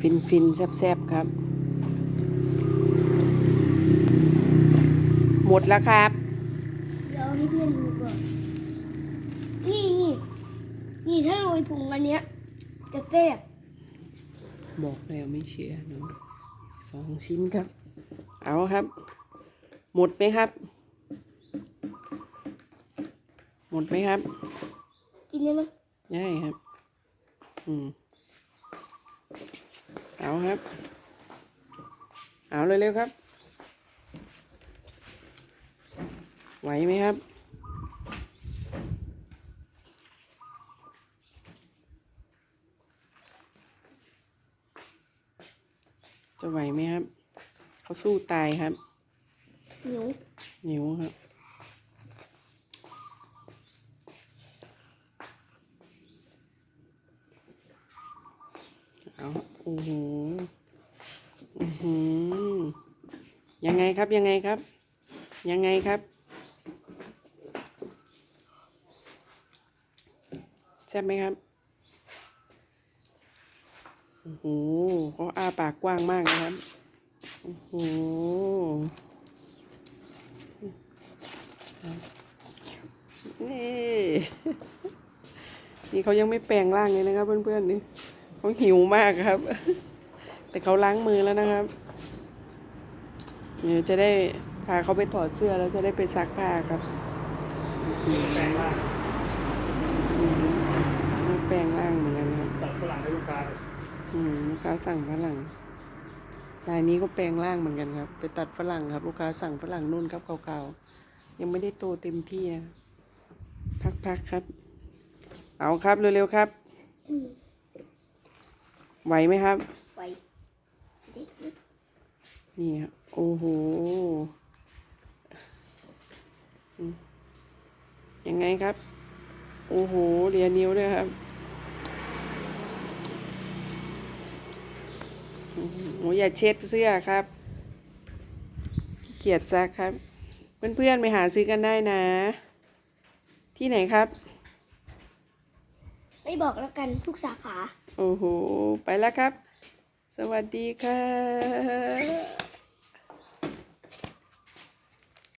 ฟินฟินๆแซ่บๆครับ หมดแล้วครับเดี๋ยวให้เพื่อนดูก่อนนี่นี่นี่ถ้าโรยผงอันเนี้ย จะแซ่บบอกแล้วไม่เชื่อหนูสองชิ้นครับ เอาครับ หมดไหมครับ หมดไหมครับ กินได้ไหมได้ครับ อืม เอาครับ เอาเร็วๆครับ ไหวไหมครับ จะไหวไหมครับเขาสู้ตายครับเหนียวนิ้วครับ เอาโอ้โหอือหือยังไงครับยังไงครับ ยังไงครับ แซ่บไหมครับโอ้โหเขาอ้าปากกว้างมากนะครับโอ้โหนี่ นี่เขายังไม่แปลงร่างเลยนะครับเพื่อนๆนี่ เขาหิวมากครับ แต่เขาล้างมือแล้วนะครับเดี๋ยวจะได้พาเขาไปถอดเสื้อแล้วจะได้ไปซักผ้าครับแปลงร่างนี่แปลงร่างเหมือนกันครับตัดฝรั่งให้ลูกค้าอืมลูกค้าสั่งฝรั่งรายนี้ก็แปลงร่างเหมือนกันครับ ไปตัดฝรั่งครับ ลูกค้าสั่งฝรั่งนู่นครับเก่าๆยังไม่ได้โตเต็มที่นะพักๆครับ เอาครับเร็วๆครับ ไหวไหมครับไปนี่ครับโอ้โหอืมยังไงครับ โอ้โหเรียนนิ้วด้วยครับ โอ้โหอย่าเช็ดเสื้อครับขี้เกียจซักครับ เพื่อนๆไปหาซื้อกันได้นะ ที่ไหนครับ ไม่บอกแล้วกันทุกสาขา โอ้โห ไปแล้วครับ สวัสดีค่ะ